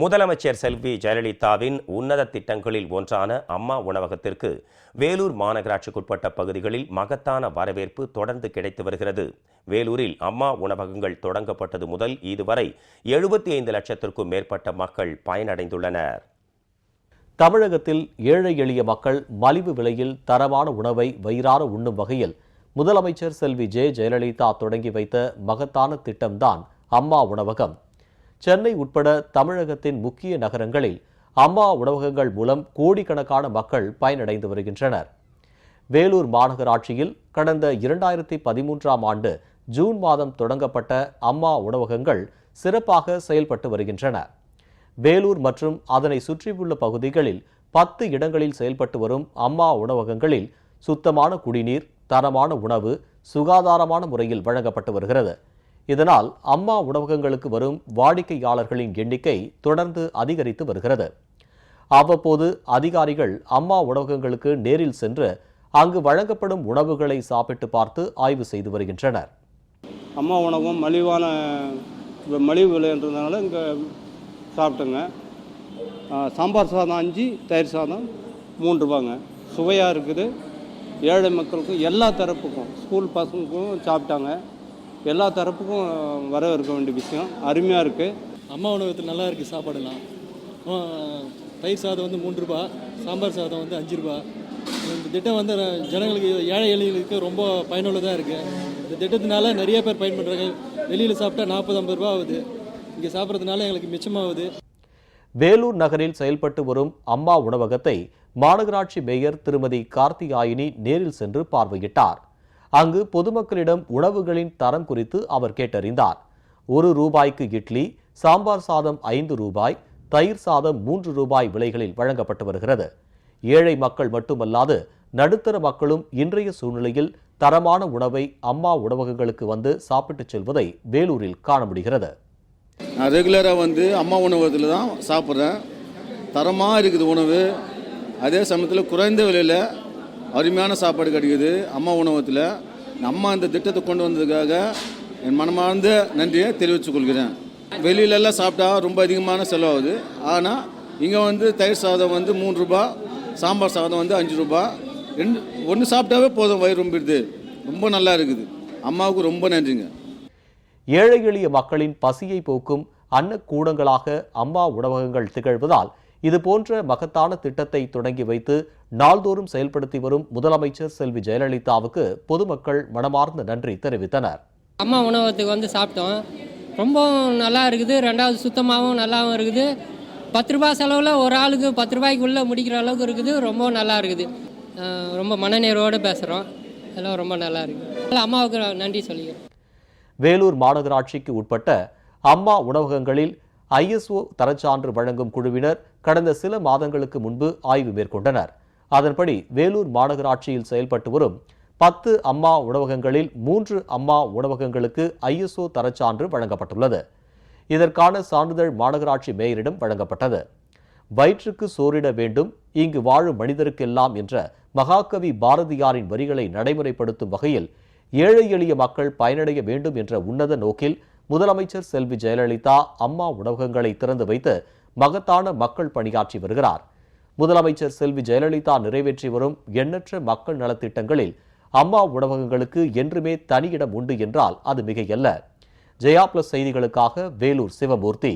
முதலமைச்சர் செல்வி ஜெயலலிதாவின் உன்னத திட்டங்களில் ஒன்றான அம்மா உணவகத்திற்கு வேலூர் மாநகராட்சிக்குட்பட்ட பகுதிகளில் மகத்தான வரவேற்பு தொடர்ந்து கிடைத்து வருகிறது. வேலூரில் அம்மா உணவகங்கள் தொடங்கப்பட்டது முதல் இதுவரை எழுபத்தி ஐந்து லட்சத்திற்கும் மேற்பட்ட மக்கள் பயனடைந்துள்ளனர். தமிழகத்தில் ஏழை எளிய மக்கள் மலிவு விலையில் தரமான உணவை வயிறார உண்ணும் வகையில் முதலமைச்சர் செல்வி ஜெ ஜெயலலிதா தொடங்கி வைத்த மகத்தான திட்டம்தான் அம்மா உணவகம். சென்னை உட்பட தமிழகத்தின் முக்கிய நகரங்களில் அம்மா உணவகங்கள் மூலம் கோடிக்கணக்கான மக்கள் பயனடைந்து வருகின்றனர். வேலூர் மாநகராட்சியில் கடந்த இரண்டாயிரத்தி பதிமூன்றாம் ஆண்டு ஜூன் மாதம் தொடங்கப்பட்ட அம்மா உணவகங்கள் சிறப்பாக செயல்பட்டு வருகின்றன. வேலூர் மற்றும் அதனை சுற்றியுள்ள பகுதிகளில் பத்து இடங்களில் செயல்பட்டு வரும் அம்மா உணவகங்களில் சுத்தமான குடிநீர் தரமான உணவு சுகாதாரமான முறையில் வழங்கப்பட்டு வருகிறது. இதனால் அம்மா உணவகங்களுக்கு வரும் வாடிக்கையாளர்களின் எண்ணிக்கை தொடர்ந்து அதிகரித்து வருகிறது. அவ்வப்போது அதிகாரிகள் அம்மா உணவகங்களுக்கு நேரில் சென்று அங்கு வழங்கப்படும் உணவுகளை சாப்பிட்டு பார்த்து ஆய்வு செய்து வருகின்றனர். அம்மா உணவும் மலிவான மலிவு விலைன்றதுனால இங்கே சாப்பிட்டோங்க. சாம்பார் சாதம் அஞ்சு தயிர் சாதம் மூன்று ரூபாங்க. சுவையாக இருக்குது. ஏழை மக்களுக்கும் எல்லா தரப்புக்கும் ஸ்கூல் பசங்களுக்கும் சாப்பிட்டாங்க. எல்லா தரப்புக்கும் வரவேற்க வேண்டிய விஷயம். அருமையாக இருக்குது அம்மா உணவகத்தில் நல்லா இருக்குது சாப்பாடெல்லாம் ஆ, தயிர் சாதம் வந்து மூன்று ரூபா சாம்பார் சாதம் வந்து அஞ்சு ரூபா. இந்த திட்டம் வந்து ஜனங்களுக்கு ஏழை எளியர்களுக்கு ரொம்ப பயனுள்ளதாக இருக்குது இந்த திட்டத்தினால நிறைய பேர் பயன்படுறாங்க. வெளியில் சாப்பிட்டா நாற்பது ஐம்பது ரூபா ஆகுது. இங்கே சாப்பிட்றதுனால எங்களுக்கு மிச்சமாகுது. வேலூர் நகரில் செயல்பட்டு வரும் அம்மா உணவகத்தை மாநகராட்சி மேயர் திருமதி கார்த்தியாயினி நேரில் சென்று பார்வையிட்டார். அங்கு பொதுமக்களிடம் உணவுகளின் தரம் குறித்து அவர் கேட்டறிந்தார். ஒரு ரூபாய்க்கு இட்லி சாம்பார் சாதம் ஐந்து ரூபாய் தயிர் சாதம் மூன்று ரூபாய் விலைகளில் வழங்கப்பட்டு வருகிறது. ஏழை மக்கள் மட்டுமல்லாது நடுத்தர மக்களும் இன்றைய சூழ்நிலையில் தரமான உணவை அம்மா உணவகங்களுக்கு வந்து சாப்பிட்டுச் செல்வதை வேலூரில் காண முடிகிறது. நான் ரெகுலராக வந்து அம்மா உணவகத்தில் தான் சாப்பிட்றேன். தரமாக இருக்குது உணவு. அதே சமயத்தில் குறைந்த விலையில் அருமையான சாப்பாடு கிடைக்குது அம்மா உணவகத்தில். நம்ம அந்த திட்டத்தை கொண்டு வந்ததுக்காக என் மனமார்ந்த நன்றியை தெரிவித்துக் கொள்கிறேன். வெளியிலலாம் சாப்பிட்டா ரொம்ப அதிகமான செலவாகுது. ஆனால் இங்கே வந்து தயிர் சாதம் வந்து மூணு ரூபா சாம்பார் சாதம் வந்து அஞ்சு ரூபா. ரெண்டு ஒன்று சாப்பிட்டாவே போதும் வயிறு ரொம்பிடுது. ரொம்ப நல்லா இருக்குது. அம்மாவுக்கு ரொம்ப நன்றிங்க. ஏழை எளிய மக்களின் பசியை போக்கும் அன்னக்கூடங்களாக அம்மா உணவகங்கள் திகழ்வதால் இது போன்ற மகத்தான திட்டத்தை தொடங்கி வைத்து நாள்தோறும் செயல்படுத்தி வரும் முதலமைச்சர் செல்வி ஜெயலலிதாவுக்கு பொதுமக்கள் மனமார்ந்த நன்றி தெரிவித்தனர். அம்மா உணவகத்துக்கு வந்து சாப்பிட்டோம். ரொம்ப நல்லா இருக்குது. ரெண்டாவது சுத்தமாகவும் நல்லாவும் இருக்குது. பத்து ரூபாய் செலவில் ஒரு ஆளுக்கு பத்து ரூபாய்க்குள்ளே முடிக்கிற அளவுக்கு இருக்குது. ரொம்ப நல்லா இருக்குது. ரொம்ப மனநேரோடு பேசுகிறோம் எல்லாம் ரொம்ப நல்லா இருக்குது. அம்மாவுக்கு நன்றி சொல்லிக்கிறேன். வேலூர் மாநகராட்சிக்கு உட்பட்ட அம்மா உணவகங்களில் ஐஎஸ்ஓ தரச்சான்று வழங்கும் குழுவினர் கடந்த சில மாதங்களுக்கு முன்பு ஆய்வு மேற்கொண்டனர். அதன்படி வேலூர் மாநகராட்சியில் செயல்பட்டு வரும் பத்து அம்மா உணவகங்களில் மூன்று அம்மா உணவகங்களுக்கு ஐஎஸ்ஓ தரச்சான்று வழங்கப்பட்டுள்ளது. இதற்கான சான்றிதழ் மாநகராட்சி மேயரிடம் வழங்கப்பட்டது. வயிற்றுக்கு சோரிட வேண்டும் இங்கு வாழும் மனிதருக்கெல்லாம் என்ற மகாகவி பாரதியாரின் வரிகளை நடைமுறைப்படுத்தும் வகையில் ஏழை எளிய மக்கள் பயனடைய வேண்டும் என்ற உன்னத நோக்கில் முதலமைச்சர் செல்வி ஜெயலலிதா அம்மா உணவகங்களை திறந்து வைத்து மகத்தான மக்கள் பணியாற்றி வருகிறார். முதலமைச்சர் செல்வி ஜெயலலிதா நிறைவேற்றி வரும் எண்ணற்ற மக்கள் நலத்திட்டங்களில் அம்மா உணவகங்களுக்கு என்றுமே தனியிடம் உண்டு என்றால் அது மிகையல்ல. ஜெயா பிளஸ் செய்திகளுக்காக வேலூர் சிவமூர்த்தி.